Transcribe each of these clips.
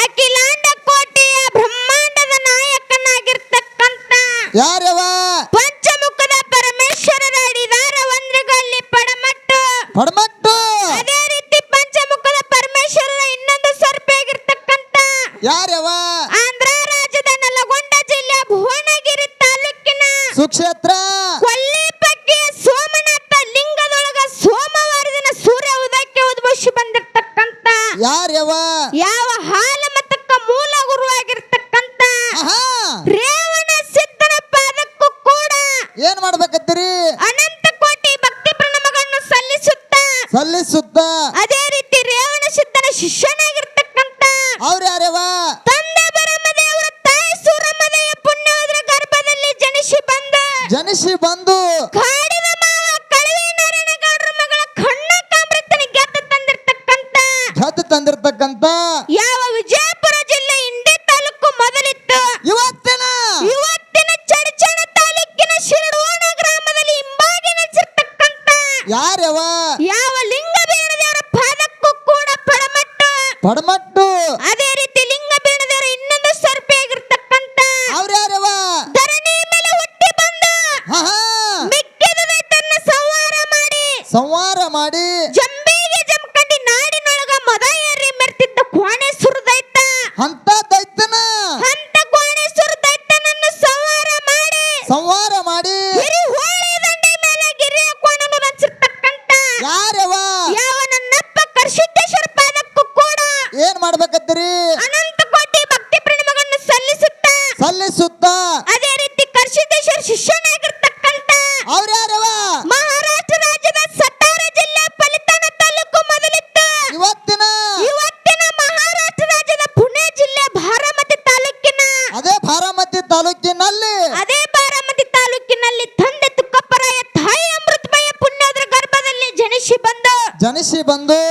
ಅಖಿಲಾಂಡ ಕೋಟೆಯ ಬ್ರಹ್ಮಾಂಡದ ನಾಯಕನಾಗಿರ್ತಕ್ಕಂತ ಯಾರವ? ಪಂಚಮುಖದ ಪರಮೇಶ್ವರರ ಅಡಿದಾರ ಒಂದ್ರಿಗಲ್ಲಿ ಪಡಮಟ್ಟು. ಪಡಮಟ್ಟು? ಅದೇ ರೀತಿ ಪಂಚಮುಖದ ಪರಮೇಶ್ವರರ ಇನ್ನೊಂದು ಸರ್ಪೆಯಾಗಿರ್ತಕ್ಕಂತ ಯಾರವ? ಆಂಧ್ರ ರಾಜ್ಯದ ನಲಗೊಂಡ ಜಿಲ್ಲೆ ಭುವನಗಿರಿ ತಾಲೂಕಿನ ಸುಕ್ಷೇತ್ರ ಸಲ್ಲಿಸುತ್ತ. ಅದೇ ರೀತಿ ರೇವಣ ಸಿದ್ಧನ ಶಿಷ್ಯನಾಗಿರ್ತಕ್ಕಂತ ಅವ್ರ ಯಾರವ ತಂದೆ ಬರಮದೇವರ ತಾಯಿ ಸೂರಮದೆಯ ಪುಣ್ಯವಾದ್ರ ಗರ್ಭದಲ್ಲಿ ಜನಿಸಿ ಬಂದ ಜನಿಸಿ ಬಂದು ಕಾಡಿನ ಮಾವ ಕಳವಿ ನಾರಾಯಣಗೌಡರ ಮಗಳ ಕಣ್ಣ ಕಾಮೃತನ ಗೆದ್ದು ತಂದಿರ್ತಕ್ಕಂತ ಗೆದ್ದು ತಂದಿರ್ತಕ್ಕಂತ ಜನಿಸಿ ಬಂದು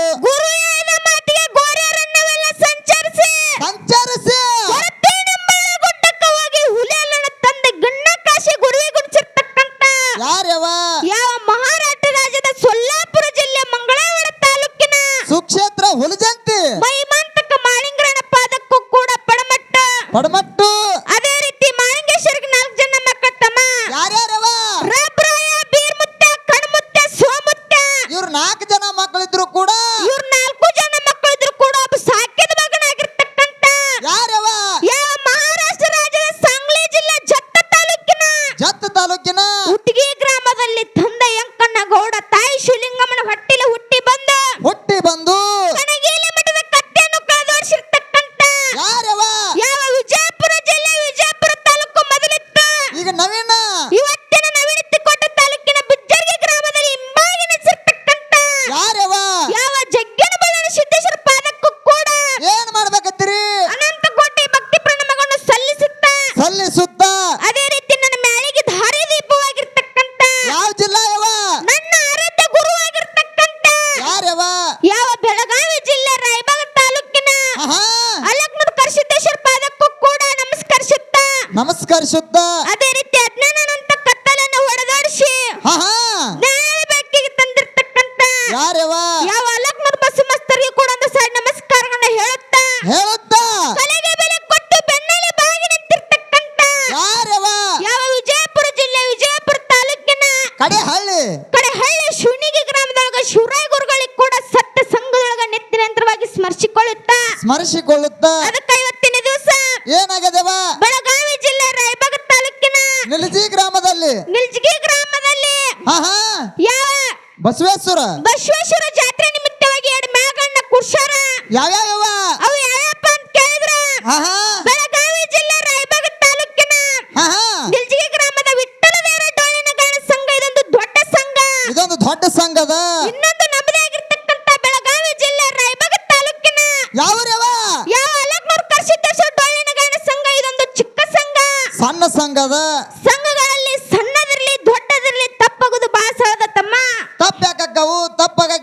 ನಮಸ್ಕರಿಸುತ್ತ ಅದೇ ರೀತಿ ಅಜ್ಞಾನಂತ ಕತ್ತಲನ್ನು ಹೊಡೆದಾಡಿಸಿ. ಜ್ಞಾನದ ಬೆಳಕಿಗೆ ತಂದಿರ್ತಕ್ಕಂತ ಯಾರವ? ಯಾವ ಅಲಕ್ನೂರ್ ಬಸ್ ಮಸ್ತರಿಗೆ ಕೂಡ ಒಂದು ಸೈಡ್ ನಮಸ್ಕಾರಗಳನ್ನ ಹೇಳುತ್ತಾ. ಹೇಳುತ್ತ? ಕಲೆಗೆ ಬೆಲೆ ಕೊಟ್ಟು ಬೆನ್ನಲ್ಲಿ ಬಾಗಿ ನಿಂತಿರ್ತಕ್ಕಂತ. ಯಾರವ? ಯಾವ ವಿಜಯಪುರ ಜಿಲ್ಲೆ ವಿಜಯಪುರ ತಾಲೂಕಿನ ಕಡೆ ಹಳ್ಳಿ ಕಡೆ ಹಳ್ಳಿ ಶಿವನಿಗೆ ಗ್ರಾಮದೊಳಗ ಶಿವರಾಯ ಗುರುಗಳಿಗೆ ಕೂಡ ಸತ್ಯ ಸಂಘದೊಳಗ ನಿತ್ಯಂತರವಾಗಿ ಸ್ಮರಿಸಿಕೊಳ್ಳುತ್ತಾ. ಸ್ಮರಿಸಿಕೊಳ್ಳುತ್ತಾ. ಅದಕ್ಕೆ ಇವತ್ತಿನ ದಿವಸ ಏನಾಗದವ ಬೆಳಗಾವಿ ಜಿಲ್ಲೆ ರಾಯಬಾಗ ತಾಲೂಕಿನ ನಿಲಜಿ ಗ್ರಾಮದಲ್ಲಿ. ನಿಲ್ಜಗಿ ಗ್ರಾಮದಲ್ಲಿ. ಆಹಾ ಯಾವ? ಬಸವೇಶ್ವರ. ಬಸವೇಶ್ವರ ಜಾತ್ರೆ ನಿಮಿತ್ತವಾಗಿ ಎರಡು ಮೇಳಗಳನ್ನ ಕುರ್ಸಾರ ಯಾವ್ಯಾವ ಅವು ಯಾವಪ್ಪ ಅಂತ ಕೇಳಿದ್ರ? ಆಹಾ ಬೆಳಗಾವಿ ಜಿಲ್ಲೆ ರಾಯಬಾಗ ತಾಲೂಕಿನ ಆಹಾ ನಿಲ್ಜಗಿ ಗ್ರಾಮದ ವಿಠಲ ದೇವರ ಡೊಳ್ಳಿನ ಗಾನ ಸಂಘ ಇದೊಂದು ದೊಡ್ಡ ಸಂಘ. ಇದೊಂದು ದೊಡ್ಡ ಸಂಘದ. ಇನ್ನೊಂದು ನಮ್ಮದೇ ಆಗಿರ್ತಕ್ಕಂತ ಬೆಳಗಾವಿ ಜಿಲ್ಲೆ ರಾಯಬಾಗ ತಾಲೂಕಿನ. ಯಾವ್ಯಾವ ಯಾವ ಅಲಕ್ನೂರ್ ಕರ್ಸಿದ್ದೇಶ್ವರ ಡೊಳ್ಳಿನ ಗಾನ ಸಂಘ ಇದೊಂದು ಚಿಕ್ಕ ಸಂಘ. ಸಣ್ಣ ಸಂಘದ ಸಂಘಗಳಲ್ಲಿ ಸಣ್ಣದಿರ್ಲಿ ದೊಡ್ಡದಿರ್ಲಿ ತಪ್ಪಾಗೋದು ಬಹಳ ಸಹಜ ತಮ್ಮ ತಪ್ಪ ಯಾಕಕ್ಕವು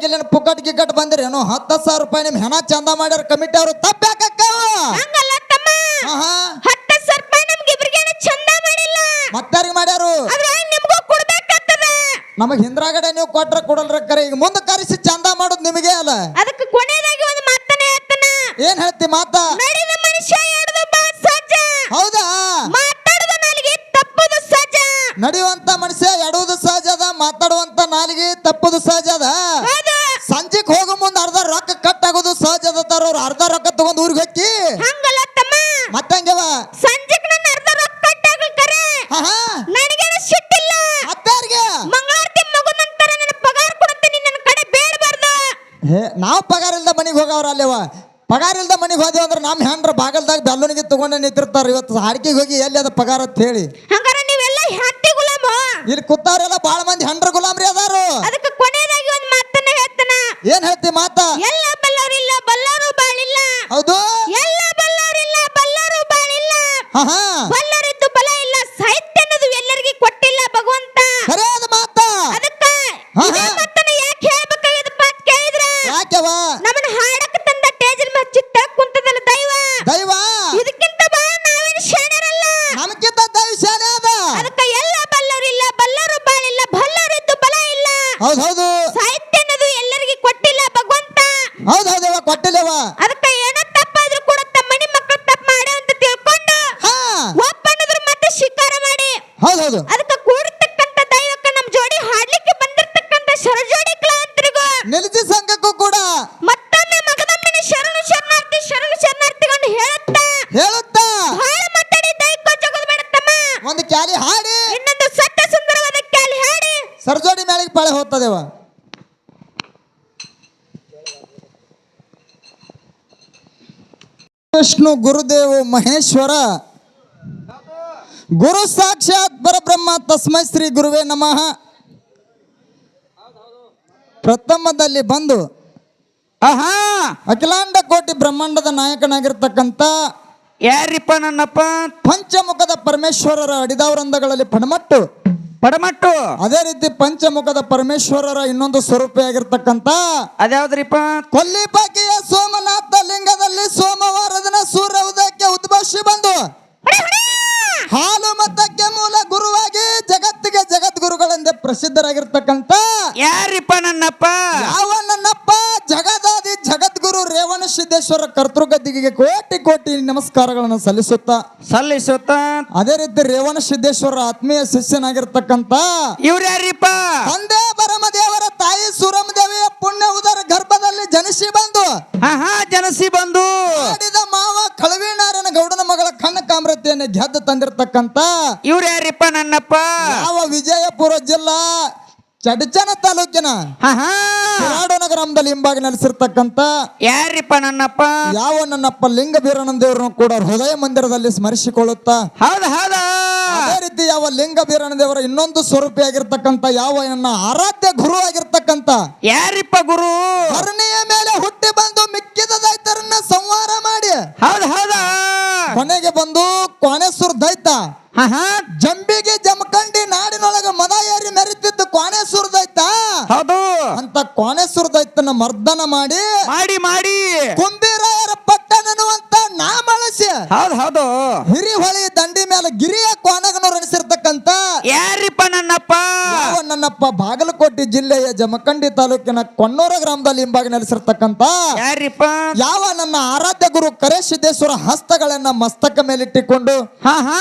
ತಪ್ಪಾಗಿಲ್ಲ ಪುಕ್ಕಟ್ ಗಿಕ್ಕಟ್ ಏನೋ ಹತ್ತು ಸಾವಿರ ರೂಪಾಯಿ ನಿಮ್ ಹೆಣ ಚಂದ ಮಾಡ್ಯಾರ ಕಮಿಟಿ ಅವರು ತಪ್ಪ ಯಾಕಕ್ಕವು ಹಂಗಲ್ಲ ತಮ್ಮ. ಆಹಾ. ಹತ್ತು ಸಾವಿರ ರೂಪಾಯಿ ನಮ್ಗೆ ಇಬ್ರಿಗೇನು ಚಂದ ಮಾಡಿಲ್ಲ. ಮತ್ತಾರಿಗೆ ಮಾಡ್ಯಾರು? ಅದ್ರ ನಿಮ್ಗೂ ಕೊಡ್ಬೇಕಾಗ್ತದ? ನಮಗ್ ಹಿಂದ್ರಾಗಡೆ ನೀವು ಕೊಟ್ರ ಕೊಡಲ್ರ ಕರೆ. ಈಗ ಮುಂದೆ ಕರೆಸಿ ಚಂದ ಮಾಡೋದು ನಿಮಗೆ ಅಲ್ಲ. ಅದಕ್ಕೆ ಕೊನೆಯದಾಗಿ ಒಂದು ಮಾತನ್ನ ಹೇಳ್ತಾನ. ಏನ್ ಹೇಳ್ತಿ ಮಾತ? ನಡೆದ ಮನುಷ್ಯ ಎಡದು ಬಾ ಸಜ್ಜ. ಹೌದಾ? ಮಾತಾಡದ ನಾಲಿಗೆ ತಪ್ಪದು ಸಜ್ಜ. ನಡೆಯುವಂತ ಮನುಷ್ಯ ಎಡುವುದು ಸಹಜ ಅದ. ಮಾತಾಡುವಂತ ನಾಲಿಗೆ ತಪ್ಪುದು ಸಹಜ ಅದ. ಹೊಕ್ಕಿ ಹಂಗಲ್ಲ ತಮ್ಮ ಮತ್ತಂಗವ? ಸಂಜೆಕ್ ನನ್ನ ಅರ್ಧ ರೊಕ್ಕ ಕಟ್ಟಾಗಲ್ ಕರೆ. ನನಗೇನು ಸಿಟ್ಟಿಲ್ಲ. ಅತ್ತಾರ್ಗೆ ಮಂಗಳಾರತಿ ಮಗು ನಂತರ ನನ್ನ ಪಗಾರ ಕೊಡುತ್ತೀನಿ ನನ್ನ ಕಡೆ ಬೇಡಬಾರ್ದು. ಹೇ ನಾವು ಪಗಾರ ಇಲ್ದ ಮನೆಗೆ ಹೋಗವ್ರ ಅಲ್ಲೇವ? ಪಗಾರ ಇಲ್ದ ಮನೆಗೆ ಹೋದ್ವಿ ಅಂದ್ರೆ ನಮ್ಮ ಹೆಂಡ್ರ ಬಾಗಲ್ದಾಗ ಬೆಲ್ಲನಿಗೆ ತಗೊಂಡು ನಿಂತಿರ್ತಾರ ಇವತ್ತು. ಹಾಡಿಕೆಗೆ ಹೋಗಿ ಎಲ್ಲಿ ಅದ ಪಗಾರ ಅಂತ ಹೇಳಿ. ಹಂಗಾರ ನೀವೆಲ್ಲ ಹತ್ತಿ ಗುಲಾಮ? ಇಲ್ಲಿ ಕುತ್ತಾರೆಲ್ಲ ಬಾಳ ಮಂದಿ ಹೆಂಡ್ರ ಗುಲಾಮ್ರಿ ಅದಾರು. ಅದಕ್ಕೆ ಕೊನೆಯದಾಗಿ ಒಂದು ಮಾತನ್ನ ಹೇಳ್ತಾನ? ಏನ್ ಹೇಳ್ತಿ ಮಾತಾ? ಎಲ್ಲ ಬಲ್ಲವರಿಲ್ಲ ಬಲ್ಲರು ಬಾಳಿಲ್ಲ ಹೌದು ಎಲ್ಲ ಬಲ್ಲವರಿಲ್ಲ ಬಲ್ಲರು ಬಾಳಿಲ್ಲ ಹಾ ಹಾ ಬಲ್ಲರಿದ್ದು ಬಲ ಇಲ್ಲ ಸಾಹಿತ್ಯ ಅನ್ನೋದು ಎಲ್ಲರಿಗೂ ಕೊಟ್ಟಿಲ್ಲ ಭಗವಂತ ಖರೆ ಅದ ಮಾತ ಅದಕ್ಕ ಹಾ, ಇದೇ ಹಾ. ಮಾತನ್ನ ಯಾಕೆ ಹೇಳ್ಬೇಕಾಗಿದಪ್ಪ ಅಂತ ಕೇಳಿದ್ರ ಯಾಕೆವ ನಮ್ಮನ್ನ ಹಾಡಕ್ ತಂದ ಟೇಜಲ್ ಮೇಲೆ ಚಿತ್ತ ಕುಂತದಲ್ಲ ದೈವ ದೈವ ಇದಕ್ಕಿಂತ ಬಾಳ ನಾವೇನು ಶಾಣರಲ್ಲ ನಮ್ಗಿಂತ ದೈವ ಶಾಲೆ ಅದ ಅದಕ್ಕ ಎಲ್ಲ ಬಲ್ಲರಿಲ್ಲ ಬಲ್ಲರು ಬಾಳಿಲ್ಲ ಬಲ್ಲರಿದ್ದು ಬಲ ಇಲ್ಲ ಹೌದ್ ಹೌದು. ಸಾಹಿತ್ಯ ಅನ್ನೋದು ಎಲ್ಲರಿಗೂ ಕೊಟ್ಟಿಲ್ಲ ಭಗವಂತ. ಹೌದ್ ಹೌದವ ಕೊಟ್ಟಿಲ್ಲವ ಸರ್ಜೋಡಿ ಮೇಲೆ ಪಾಳೆ ಹೋಗ್ತದೇವ? ವಿಷ್ಣು ಗುರುದೇವ ಮಹೇಶ್ವರ. ಗುರು ಸಾಕ್ಷಾತ್ ಪರಬ್ರಹ್ಮ ತಸ್ಮೈ ಶ್ರೀ ಗುರುವೇ ನಮಃ. ಪ್ರಥಮದಲ್ಲಿ ಬಂದು ಆಹಾ ಅಖಿಲಾಂಡ ಕೋಟಿ ಬ್ರಹ್ಮಾಂಡದ ನಾಯಕನಾಗಿರ್ತಕ್ಕಂಥ ಯಾರಿಪ್ಪ ನನ್ನಪ್ಪ? ಪಂಚಮುಖದ ಪರಮೇಶ್ವರರ ಅಡಿದಾವರಂದಗಳಲ್ಲಿ ಪಣಮಟ್ಟು ಪಡಮಟ್ಟು ಅದೇ ರೀತಿ ಪಂಚಮುಖದ ಪರಮೇಶ್ವರರ ಇನ್ನೊಂದು ಸ್ವರೂಪಿಯಾಗಿರ್ತಕ್ಕಂಥ ಅದ್ಯಾವ್ದ್ರಿಪ್ಪ? ಕೊಲ್ಲಿಪಾಕಿಯ ಸೋಮನಾಥ ಲಿಂಗದಲ್ಲಿ ಸೋಮವಾರ ದಿನ ಸೂರ್ಯ ಉದಯಕ್ಕೆ ಉದ್ಭವಿಸಿ ಬಂದು ಹಾಲು ಮತಕ್ಕೆ ಮೂಲ ಗುರುವಾಗಿ ಜಗತ್ತಿಗೆ ಜಗದ್ಗುರುಗಳೆಂದೇ ಪ್ರಸಿದ್ಧರಾಗಿರ್ತಕ್ಕಂತ ಯಾರಿಪ್ಪ ನನ್ನಪ್ಪ? ಯಾವ ನನ್ನಪ್ಪ? ಜಗದಾದಿ ರೇವಣ ಸಿದ್ದೇಶ್ವರ ಕರ್ತೃಗದ್ದಿಗೆ ಕೋಟಿ ಕೋಟಿ ನಮಸ್ಕಾರಗಳನ್ನು ಸಲ್ಲಿಸುತ್ತಾ ಸಲ್ಲಿಸುತ್ತ. ಅದೇ ರೀತಿ ರೇವಣ ಸಿದ್ದೇಶ್ವರ ಆತ್ಮೀಯ ಶಿಷ್ಯನಾಗಿರ್ತಕ್ಕಂತ ಇವ್ರು ಯಾರಿಪ್ಪ ತಂದೆ ಬರಮದೇವರ ತಾಯಿ ಸುರಮದೇವಿಯ ಪುಣ್ಯ ಉದರ ಗರ್ಭದಲ್ಲಿ ಜನಿಸಿ ಬಂದು ಆಹಾ ಜನಸಿ ಬಂದು. ಮಾವ ಕಳವಿನಾರನ ಗೌಡನ ಮಗಳ ಕಣ್ಣ ಕಾಮ್ರತೆಯನ್ನು ಗೆದ್ದು ತಂದಿರತಕ್ಕಂತ ಇವ್ರು ಯಾರಿಪ್ಪ ನನ್ನಪ್ಪ? ಯಾವ ವಿಜಯಪುರ ಜಿಲ್ಲಾ ಚಡಚನ ತಾಲೂಕಿನ ಆಹಾ ಶಿರಾಡೋನ ಗ್ರಾಮದಲ್ಲಿ ಹಿಂಬಾಗಿ ನೆಲೆಸಿರ್ತಕ್ಕಂತ ಯಾರಿಪ್ಪ ನನ್ನಪ್ಪ? ಯಾವ ನನ್ನಪ್ಪ ಲಿಂಗ ಬೀರಣ್ಣದೇವರನ್ನು ಕೂಡ ಹೃದಯ ಮಂದಿರದಲ್ಲಿ ಸ್ಮರಿಸಿಕೊಳ್ಳುತ್ತಾ ಹೌದ ಹೌದ. ಅದೇ ರೀತಿ ಯಾವ ಲಿಂಗ ಬೀರಣ್ಣದೇವರ ಇನ್ನೊಂದು ಸ್ವರೂಪಿಯಾಗಿರ್ತಕ್ಕಂಥ ಯಾವ ನನ್ನ ಆರಾಧ್ಯ ಗುರು ಆಗಿರ್ತಕ್ಕಂತ ಯಾರಿಪ್ಪ ಗುರು? ಕರುಣೆಯ ಮೇಲೆ ಹುಟ್ಟಿ ಬಂದು ಮಿಕ್ಕಿದ ದೈತರನ್ನ ಸಂಹಾರ ಮಾಡಿ ಹೌದ ಹೌದ. ಕೊನೆಗೆ ಬಂದು ಕೋಣೇಶ್ವರ ದೈತ ಜಂಬಿಗೆ ಜಮಖಂಡಿ ನಾಡಿನೊಳಗ ಮದ ಏರಿ ಮೆರಿತಿದ್ದು ಕೋಣೇಶ್ವರ ದೈತ ಹೌದು ಅಂತ ಕೋಣೇಶ್ವರ ದೈತನ ಮರ್ದನ ಮಾಡಿ ಮಾಡಿ ಮಾಡಿ. ಕುಂಬಿರಾಯರ ಪಟ್ಟಣನುವಂತ ನಾಮಳಸಿ ಹೌದು ಹೌದು. ಹಿರಿಹೊಳಿ ದಂಡಿ ಮೇಲೆ ಗಿರಿಯ ಕೋಣಗನೂರು ರಣಿಸಿರ್ತಕ್ಕಂತ ಯಾರಿಪ್ಪ ನನ್ನಪ್ಪ? ಯಾವ ನನ್ನಪ್ಪ ಬಾಗಲಕೋಟೆ ಜಿಲ್ಲೆಯ ಜಮಖಂಡಿ ತಾಲೂಕಿನ ಕೊಣ್ಣೂರ ಗ್ರಾಮದಲ್ಲಿ ಹಿಂಬಾಗಿ ನೆಲೆಸಿರ್ತಕ್ಕಂತ ಯಾರಿಪ್ಪ? ಯಾವ ನನ್ನ ಆರಾಧ್ಯ ಗುರು ಕರೇಶಿದ್ದೇಶ್ವರ ಹಸ್ತಗಳನ್ನ ಮಸ್ತಕ ಮೇಲಿಟ್ಟಿಕೊಂಡು ಹಾ ಹಾ.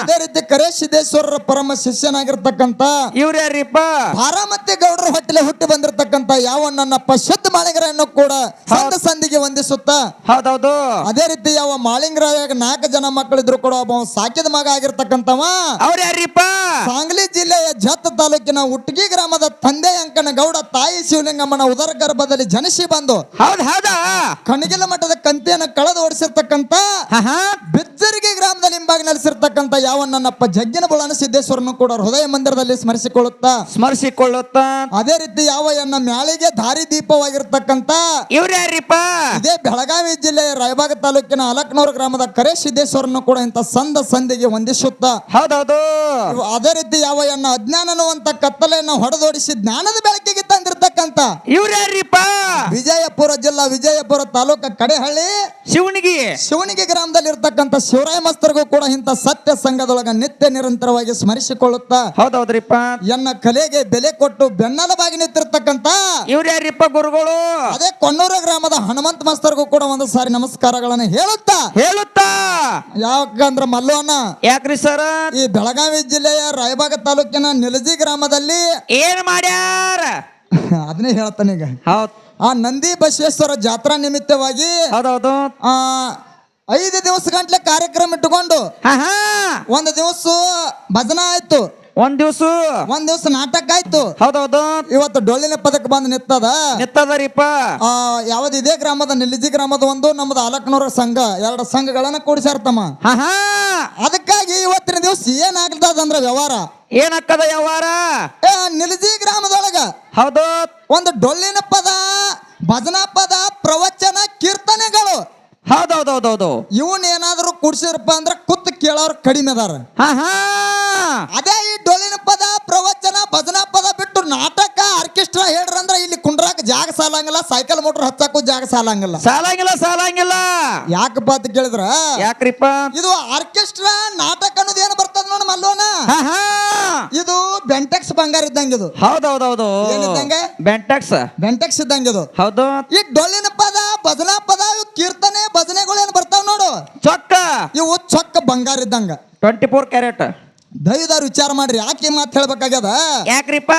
ಅದೇ ರೀತಿ ಕರೇಶಿದ್ದೇಶ್ವರರ ಪರಮ ಶಿಷ್ಯನಾಗಿರ್ತಕ್ಕಂತ ಇವ್ರು ಯಾರಿಪ್ಪ? ಭಾರಮತಿ ಗೌಡರ ಹೊಟ್ಟೆಲೆ ಹುಟ್ಟಿ ಬಂದಿರತಕ್ಕಂತ ಯಾವ ನನ್ನ ಶುದ್ಧ ಮಾಳಿಂಗರನ್ನು ಕೂಡ ಸಂದ ಸಂದಿಗೆ ವಂದಿಸುತ್ತ? ಹೌದೌದು. ಅದೇ ರೀತಿ ಯಾವ ಮಾಳಿಂಗರಾಯ ನಾಲ್ಕು ಜನ ಮಕ್ಕಳಿದ್ರು ಕೂಡ ಒಬ್ಬ ಸಾಕಿದ ಮಗ ಆಗಿರ್ತಕ್ಕಂಥವ? ಅವ್ರ ಯಾರಿಪ್ಪ? ಸಾಂಗ್ಲಿ ಜಿಲ್ಲೆಯ ಜತ್ ತಾಲೂಕಿನ ಉಟ್ಗಿ ಗ್ರಾಮದ ತಂದೆ ಅಂಕನ ಗೌಡ ತಾಯಿ ಶಿವಲಿಂಗಮ್ಮನ ಉದರ ಗರ್ಭದಲ್ಲಿ ಜನಿಸಿ ಬಂದು ಹೌದ್ ಹೌದಾ. ಕಣಗಿಲ ಮಠದ ಕಂತಿಯನ್ನು ಕಳೆದು ಓಡಿಸಿರ್ತಕ್ಕಂತ ಬಿಜ್ಜರಿಗೆ ಗ್ರಾಮದಲ್ಲಿ ಹಿಂಬಾಗಿ ನೆಲೆಸಿರ್ತಕ್ಕಂತ ಯಾವ ನನ್ನಪ್ಪ ಜಗ್ಗಿನ ಬುಳನ ಸಿದ್ದೇಶ್ವರನ್ನು ಕೂಡ ಹೃದಯ ಮಂದಿರದಲ್ಲಿ ಸ್ಮರಿಸಿಕೊಳ್ಳುತ್ತಾ? ಸ್ಮರಿಸಿಕೊಳ್ಳುತ್ತ? ಅದೇ ರೀತಿ ಯಾವ ಎನ್ನ ಮ್ಯಾಳಿಗೆ ದಾರಿ ದೀಪವಾಗಿರ್ತಕ್ಕಂತ ಇವ್ರ ಯಾರಿಪ್ಪ? ಇದೇ ಬೆಳಗಾವಿ ಜಿಲ್ಲೆ ರಾಯಬಾಗ ತಾಲೂಕಿನ ಅಲಕ್ನೂರು ಗ್ರಾಮದ ಕರೆ ಸಿದ್ದೇಶ್ವರನ್ನು ಕೂಡ ಇಂತ ಸಂದ ಸಂದಿಗೆ ಹೊಂದಿಸುತ್ತ ಹೌದೌದು. ಅದೇ ರೀತಿ ಯಾವ ಎನ್ನ ಅಜ್ಞಾನ ಅನ್ನುವಂತ ಕತ್ತಲೆಯನ್ನು ಹೊಡೆದೋಡಿಸಿ ಜ್ಞಾನದ ಬೆಳಕಿಗೆ ತಂದಿರ್ತಕ್ಕಂತ ಇವ್ರ ಯಾರಿಪ್ಪ? ವಿಜಯಪುರ ಜಿಲ್ಲಾ ವಿಜಯಪುರ ತಾಲೂಕ ಕಡೆಹಳ್ಳಿ ಶಿವನಿಗಿ. ಶಿವಣಿಗೆ ಗ್ರಾಮದಲ್ಲಿ ಇರತಕ್ಕಂತ ಶಿವರಾಯ ಮಸ್ತರಿಗೂ ಕೂಡ ಇಂತ ಸತ್ಯ ಸಂಘದೊಳಗ ನಿತ್ಯ ನಿರಂತರವಾಗಿ ಸ್ಮರಿಸಿಕೊಳ್ಳುತ್ತಾ ಹೌದೌದ್ರಿಪ್ಪ. ಎನ್ನ ಕಲೆಗೆ ಬೆಲೆ ಕೊಟ್ಟು ಬೆನ್ನಲವಾಗಿ ನಿಂತಿರ್ತಕ್ಕಂತ ಇವ್ರ ಯಾರಿಪ್ಪ ಗುರುಗಳು? ಅದೇ ಕೊಣ್ಣೂರ ಗ್ರಾಮದ ಹನುಮಂತ ಮಾಸ್ತರ್ಗೂ ಕೂಡ ಒಂದು ಸಾರಿ ನಮಸ್ಕಾರಗಳನ್ನು ಹೇಳುತ್ತಾ? ಹೇಳುತ್ತಾ? ಯಾಕಂದ್ರ ಮಲ್ಲವನ್ನ ಯಾಕ್ರಿ ಸರ್? ಈ ಬೆಳಗಾವಿ ಜಿಲ್ಲೆಯ ರಾಯಬಾಗ ತಾಲೂಕಿನ ನಿಲಜಿ ಗ್ರಾಮದಲ್ಲಿ ಏನ್ ಮಾಡ್ಯಾರ? ಅದನ್ನೇ ಹೇಳ್ತಾನೆ ಈಗ. ಹೌದ್. ಆ ನಂದಿ ಬಸವೇಶ್ವರ ಜಾತ್ರಾ ನಿಮಿತ್ತವಾಗಿ ಹೌದೌದು. ಆ ಐದು ದಿವಸ ಗಂಟ್ಲೆ ಕಾರ್ಯಕ್ರಮ ಇಟ್ಟುಕೊಂಡು ಒಂದು ದಿವಸ ಭಜನಾ ಆಯ್ತು. ಒಂದ್ ದಿವ್ಸ? ಒಂದ್ ದಿವ್ಸ ನಾಟಕ ಆಯ್ತು. ಹೌದೌದು. ಇವತ್ತು ಡೊಳ್ಳಿನ ಪದಕ ಬಂದು ನಿತ್ತದ ನಿತ್ತದರಿಪ್ಪ ಆ ಯಾವ್ದು ಇದೇ ಗ್ರಾಮದ ನಿಲ್ಲಿಜಿ ಗ್ರಾಮದ ಒಂದು ನಮ್ದು ಅಲಕ್ನೂರ ಸಂಘ. ಎರಡು ಸಂಘಗಳನ್ನ ಕೂಡಿಸಾರ್ತಮ್ಮ ಹಾ ಹಾ. ಅದಕ್ಕಾಗಿ ಇವತ್ತಿನ ದಿವಸ ಏನಾಗ್ತದ ಅಂದ್ರೆ ವ್ಯವಹಾರ? ಏನಾಗ್ತದ ವ್ಯವಹಾರ? ಏ ನಿಲಿಜಿ ಗ್ರಾಮದೊಳಗ. ಹೌದು. ಒಂದು ಡೊಳ್ಳಿನ ಪದ ಭಜನಾ ಪದ ಪ್ರವಚನ ಕೀರ್ತನೆಗಳು. ಹೌದೌದೌದೌದು. ಇವನ್ ಏನಾದ್ರು ಕುಡ್ಸಿರಪ್ಪ ಅಂದ್ರೆ ಕುತ್ತು ಕೇಳೋರು ಕಡಿಮೆ ಅದಾರ. ಹಾ ಹಾ. ಅದೇ ಈ ಡೊಳ್ಳಿನ ಪದ ಪ್ರವಚನ ಭಜನಾ ಪದ ಬಿಟ್ಟು ನಾಟಕ ಆರ್ಕೆಸ್ಟ್ರಾ ಹೇಳ್ರಂದ್ರ ಇಲ್ಲಿ ಕುಂಡ್ರಾಕ ಜಾಗ ಸಾಲಂಗಿಲ್ಲ ಸೈಕಲ್ ಮೋಟರ್ ಹತ್ತಕ್ಕೂ ಜಾಗ ಸಾಲಂಗಿಲ್ಲ. ಸಾಲಂಗಿಲ್ಲ ಸಾಲಂಗಿಲ್ಲ. ಯಾಕಪ್ಪ ಅಂತ ಕೇಳಿದ್ರ? ಯಾಕ್ರಿಪ್ಪ? ಇದು ಆರ್ಕೆಸ್ಟ್ರಾ ನಾಟಕ ಅನ್ನೋದು ಏನು ಬರ್ತದ ನೋಡ ಹಾ ಇದು ಬೆಂಟೆಕ್ಸ್ ಬಂಗಾರ ಇದ್ದಂಗೆ ಇದು. ಹೌದು ಏನಿದ್ದಂಗೆ? ಬೆಂಟೆಕ್ಸ್ ಬೆಂಟೆಕ್ಸ್ ಇದ್ದಂಗೆ ಇದು. ಹೌದು. ಈ ಡೊಳ್ಳಿನ ಪದ ಭಜನಾ ಪದ ಕೀರ್ತನೆ ಭಜನೆಗಳು ಏನು ಬರ್ತಾವ ನೋಡು. ಚೊಕ್ಕ. ಇವು ಚೊಕ್ಕ ಬಂಗಾರ ಇದ್ದಂಗ. ಟ್ವೆಂಟಿ ಫೋರ್ ಕ್ಯಾರೆಟ್ ದಯವಿದಾರು ವಿಚಾರ ಮಾಡ್ರಿ ಯಾಕೆ ಮಾತ್ ಹೇಳ್ಬೇಕಾಗ್ಯದ? ಯಾಕ್ರಿಪ್ಪ?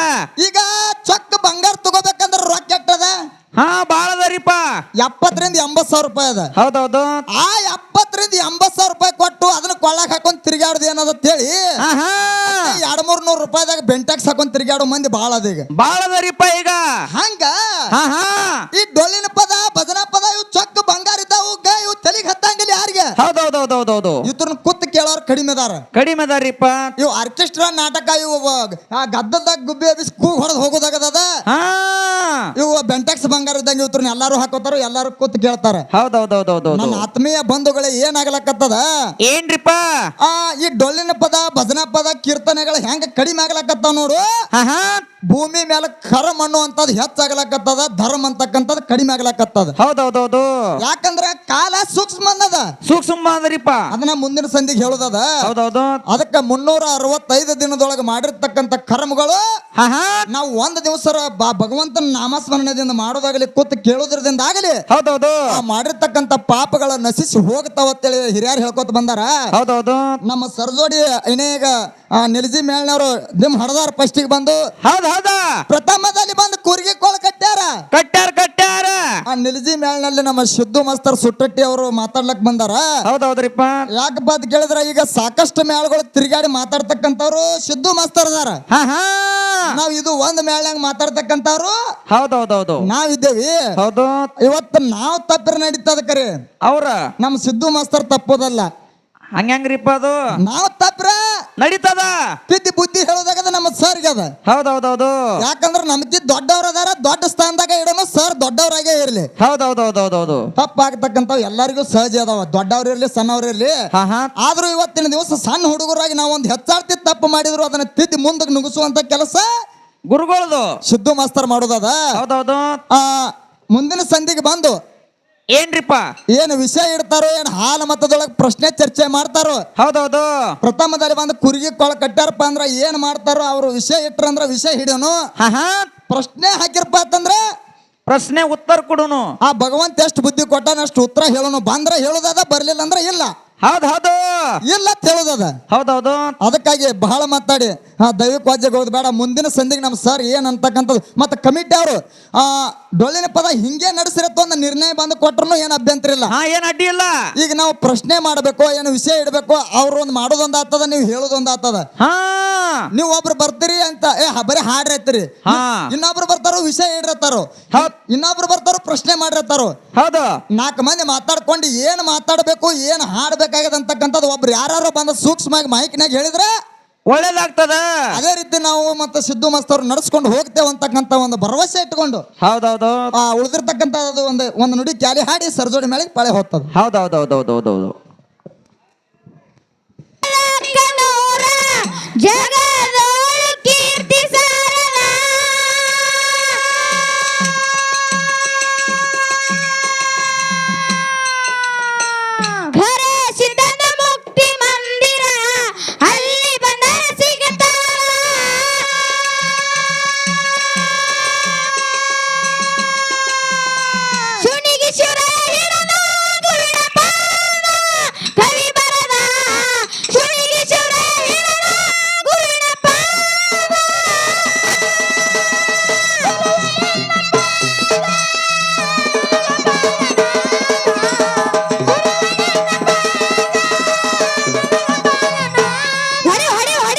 ಈಗ ಚಕ್ ಬಂಗಾರ ತಗೋಬೇಕಂದ್ರ ರೊಕ್ಕ ಎಟ್ಟದ ಹಾ ಬಾಳ ಅದರಿಪ್ಪ ಎಪ್ಪತ್ತರಿಂದ ಎಂಬತ್ ಸಾವಿರ ರೂಪಾಯಿ ಅದ. ಹೌದೌದು. ಆ ಎಪ್ಪತ್ತರಿಂದ ಎಂಬತ್ ಸಾವಿರ ರೂಪಾಯಿ ಕೊಟ್ಟು ಅದನ್ನ ಕೊಳ್ಳಾಕ್ ಹಾಕೊಂಡ್ ತಿರ್ಗಾಡ್ದು ಏನದ ಹೇಳಿ ಹಾ ಹಾ. ಎರಡ್ ಮೂರ್ ನೂರ್ ರೂಪಾಯಿದಾಗ ಬೆಂಟಾಕ್ಸ್ ಹಾಕೊಂಡ್ ತಿರ್ಗಾಡೋ ಮಂದಿ ಬಾಳ ಅದ ಈಗ. ಬಾಳ ಅದರಿಪ್ಪ ಈಗ. ಹಂಗ? ಹಾ ಹಾ. ಈ ಡೊಳ್ಳಿನ ಪದ ಭಜನಾ ಪದ ಇವು ಚೊಕ್ಕ ಬಂಗಾರ ಇದ್ದಾವು ಇವು ಯಾರಿಗೆ ಹೌದೌದೌದೌದೌದು ಇವ್ರನ್ನ ಕುತ್ತ ಕೇಳೋರು ಕಡಿಮೆ ಅದಾರ. ಕಡಿಮೆ ಅದಾರಿಪ್ಪ. ಇವು ಆರ್ಕೆಸ್ಟ್ರಾ ನಾಟಕ ಇವು ಆ ಗದ್ದಲ್ದಾಗ ಗುಬ್ಬಿ ಎಬ್ಬಿಸಿ ಕೂಗ್ ಹೊಡೆದು ಹೋಗೋದಾಗದ ಇವು ಬೆಂಟಾಕ್ಸ್ ಬಂಗಾರ ಇದ್ದಂಗೆ ಇವ್ರನ್ನ ಎಲ್ಲಾರು ಹಾಕೋತಾರ ಎಲ್ಲಾರು ಕೂತ್ ಕೇಳ್ತಾರ. ಹೌದೌದೌದೌದು. ನನ್ನ ಆತ್ಮೀಯ ಬಂಧುಗಳೇ ಏನಾಗ್ಲಕತ್ತದ? ಏನ್ರಿಪ್ಪ? ಆ ಈ ಡೊಳ್ಳಿನ ಪದ ಭಜನಾ ಪದ ಕೀರ್ತನೆಗಳು ಹೆಂಗ ಕಡಿಮೆ ಆಗ್ಲಕತ್ತಾವ ನೋಡು? ಭೂಮಿ ಮೇಲೆ ಮಣ್ಣು ಅಂತದ್ ಹೆಚ್ಚಾಗ್ಲಕತ್ತದ ಧರ್ಮ ಅಂತಕ್ಕಂಥದ್ದು ಕಡಿಮೆ ಆಗ್ಲಕತ್ತದ. ಹೌದೌದೌದು. ಯಾಕಂದ್ರೆ ಕಾಲ ಸೂಕ್ಷ್ಮ ಅನ್ನದ ಸೂಕ್ಷ್ಮ ಅದರಿಪ್ಪ ಅದನ್ನ ಮುಂದಿನ ಸಂಧಿಗೆ ಹೇಳೋದದ. ಹೌದೌದು. ಅದಕ್ಕ ಮುನ್ನೂರ ಅರವತ್ತೈದು ದಿನದೊಳಗೆ ಮಾಡಿರ್ತಕ್ಕಂಥ ಕರ್ಮಗಳು ನಾವು ಒಂದ್ ದಿವಸ ಭಗವಂತನ ನಾಮಸ್ಮರಣದಿಂದ ಮಾಡೋದಾಗಲಿ ಕೂತು ಕೇಳೋದ್ರದಿಂದ ಆಗಲಿ ಹೌದೌದು. ಮಾಡಿರ್ತಕ್ಕಂಥ ಪಾಪಗಳ ನಶಿಸಿ ಹೋಗ್ತಾವತ್ತೇಳಿ ಹಿರಿಯರು ಹೇಳ್ಕೊತ ಬಂದಾರ. ಹೌದೌದು. ನಮ್ಮ ಸರ್ಜೋಡಿ ಇನ್ನೇಗ ನಿಲ್ಜಿ ಮೇಳ್ನವರು ನಿಮ್ ಹಡದಾರ ಫಸ್ಟಿಗೆ ಬಂದು ಹೌದ್ ಹೌದಾ? ಪ್ರಥಮದಲ್ಲಿ ಬಂದು ಕುರ್ಗಿ ಕೋಳ ಕಟ್ಟ್ಯಾರ? ಕಟ್ಟಾರ ಕಟ್ಟಾರ ಆ ನಿಲ್ಜಿ ಮೇಳನಲ್ಲಿ ನಮ್ಮ ಸಿದ್ದು ಮಾಸ್ತರ್ ಸುಟ್ಟಟ್ಟಿ ಅವರು ಮಾತಾಡ್ಲಕ್ ಬಂದಾರ. ಹೌದೌದ್ರಿಪ್ಪ. ಯಾಕಪ್ಪ ಅಂತ ಕೇಳಿದ್ರ ಈಗ ಸಾಕಷ್ಟು ಮೇಳಗಳು ತಿರುಗಾಡಿ ಮಾತಾಡ್ತಕ್ಕಂಥವ್ರು ಸಿದ್ದು ಮಾಸ್ತರ್ ಅದಾರ. ಹಾ ಹಾ. ನಾವ್ ಇದು ಒಂದ್ ಮೇಳ್ನಾಗ ಮಾತಾಡ್ತಕ್ಕಂಥವ್ರು ಹೌದೌದೌದು. ನಾವಿದ್ದೇವಿ ಹೌದು. ಇವತ್ತು ನಾವು ತಪ್ಪಿರ ನಡೀತದ ಕರೆ. ಅವ್ರ? ನಮ್ಮ ಸಿದ್ದು ಮಾಸ್ತರ್ ತಪ್ಪೋದಲ್ಲ. ಹಂಗ್ಯಾಂಗ್ರಿಪ್ಪ ಅದು? ನಾವು ತಪ್ರ ನಡೀತದ? ತಿದ್ದಿ ಬುದ್ಧಿ ಹೇಳೋದಾಗದ ನಮ್ಮ ಸರ್ಗೆ ಅದ. ಹೌದೌದೌದು. ಯಾಕಂದ್ರ ನಮ್ದಿ ದೊಡ್ಡವ್ರ ಅದಾರ ದೊಡ್ಡ ಸ್ಥಾನದಾಗ ಇಡಮ ಸರ್ ದೊಡ್ಡವರಾಗೇ ಇರ್ಲಿ. ಹೌದೌದೌದೌದೌದು. ತಪ್ಪಾಗ್ತಕ್ಕಂತ ಎಲ್ಲರಿಗೂ ಸಹಜ ಅದಾವ. ದೊಡ್ಡವ್ರು ಇರ್ಲಿ ಸಣ್ಣವ್ರು ಇರ್ಲಿ. ಆದ್ರೂ ಇವತ್ತಿನ ದಿವಸ ಸಣ್ಣ ಹುಡುಗರಾಗಿ ನಾವು ಒಂದು ಹೆಚ್ಚಾರ್ತಿ ತಪ್ಪು ಮಾಡಿದ್ರು ಅದನ್ನ ತಿದ್ದಿ ಮುಂದಕ್ಕೆ ನುಗ್ಗಿಸುವಂತ ಕೆಲಸ ಗುರುಗಳದು. ಸಿದ್ದು ಮಾಸ್ತರ್ ಮಾಡೋದದ. ಹೌದೌದು. ಆ ಮುಂದಿನ ಸಂಧಿಗೆ ಬಂದು ಏನ್ರಿಪ್ಪ? ಏನು ವಿಷಯ ಇಡ್ತಾರೋ ಏನು ಹಾಲು ಮತದೊಳಗೆ ಪ್ರಶ್ನೆ ಚರ್ಚೆ ಮಾಡ್ತಾರೋ? ಹೌದೌದು. ಪ್ರಥಮದಲ್ಲಿ ಬಂದು ಕುರಿಗಿ ಕೊಳ ಕಟ್ಟಾರಪ್ಪ ಅಂದ್ರ ಏನ್ ಮಾಡ್ತಾರೋ ಅವ್ರು ವಿಷಯ ಇಟ್ರಂದ್ರ ವಿಷಯ ಹಿಡಿಯೋನು. ಹಾ ಪ್ರಶ್ನೆ ಹಾಕಿರಪ್ಪ ಅಂತಂದ್ರ ಪ್ರಶ್ನೆ ಉತ್ತರ ಕೊಡುನು. ಆ ಭಗವಂತ ಎಷ್ಟು ಬುದ್ಧಿ ಕೊಟ್ಟಾನ ಅಷ್ಟು ಉತ್ತರ ಹೇಳೋನು. ಬಂದ್ರ ಹೇಳೋದಾದ ಬರ್ಲಿಲ್ಲ ಅಂದ್ರ ಇಲ್ಲ. ಹೌದ್ ಹೌದು. ಇಲ್ಲ ಅಂತ ಹೇಳೋದದ ಹೌದೌದು ಅದಕ್ಕಾಗಿ ಬಹಳ ಮಾತಾಡಿ. ಆ ದೈವಿಕ ವಾದ್ಯಗೆ ಹೋದ್ ಬೇಡ. ಮುಂದಿನ ಸಂಧಿಗೆ ನಮ್ಮ ಸರ್ ಏನ್ ಅಂತಕ್ಕಂಥದ್ದು. ಮತ್ತೆ ಕಮಿಟಿ ಅವರು ಆ ಡೊಳ್ಳಿನ ಪದ ಹಿಂಗೆ ನಡೆಸಿರತ್ತೋ ಒಂದು ನಿರ್ಣಯ ಬಂದು ಕೊಟ್ಟರು ಏನು ಅಭ್ಯಂತರ ಇಲ್ಲ. ಹಾ ಏನ್ ಅಡ್ಡಿ ಇಲ್ಲ. ಈಗ ನಾವು ಪ್ರಶ್ನೆ ಮಾಡಬೇಕು ಏನು ವಿಷಯ ಇಡಬೇಕು ಅವ್ರು ಒಂದು ಮಾಡೋದೊಂದು ಆಗ್ತದ ನೀವು ಹೇಳೋದೊಂದು ಆಗ್ತದ ಹಾ. ನೀವು ಒಬ್ರು ಬರ್ತೀರಿ ಅಂತ ಏ ಹ- ಬರೀ ಹಾಡ್ರಿ ಐತ್ರಿ ಹಾ. ಇನ್ನೊಬ್ರು ಬರ್ತಾರೋ ವಿಷಯ ಇಡಿರತ್ತಾರೋ. ಹೌದ್. ಇನ್ನೊಬ್ರು ಬರ್ತಾರೋ ಪ್ರಶ್ನೆ ಮಾಡಿರ್ತಾರೋ ಹೌದು. ನಾಲ್ಕು ಮಂದಿ ಮಾತಾಡ್ಕೊಂಡು ಏನು ಮಾತಾಡಬೇಕು ಏನು ಹಾಡ್ಬೇಕಾಗ್ಯದ ಅಂತಕ್ಕಂಥದ್ದು ಒಬ್ರು ಯಾರು ಬಂದ ಸೂಕ್ಷ್ಮವಾಗಿ ಮಾಹಿತಿನಾಗ ಹೇಳಿದ್ರೆ ಒಳ್ಳೇದಾಗ್ತದ. ಅದೇ ರೀತಿ ನಾವು ಮತ್ತೆ ಸಿದ್ದು ಮಸ್ತವ್ರು ನಡ್ಸ್ಕೊಂಡು ಹೋಗ್ತೇವೆ ಅಂತಕ್ಕಂಥ ಒಂದು ಭರವಸೆ ಇಟ್ಕೊಂಡು ಹೌದೌದು. ಆ ಉಳಿದಿರ್ತಕ್ಕಂಥ ಅದು ಒಂದು ಒಂದು ನುಡಿ ಕ್ಯಾಲಿ ಹಾಡಿ ಸರ್ಜೋಡಿ ಮೇಲೆ ಪಳೆ ಹೋಗ್ತದೆ. ಹೌದೌದೌದೌದೌದೌದು ಕನೂರ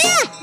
Yeah.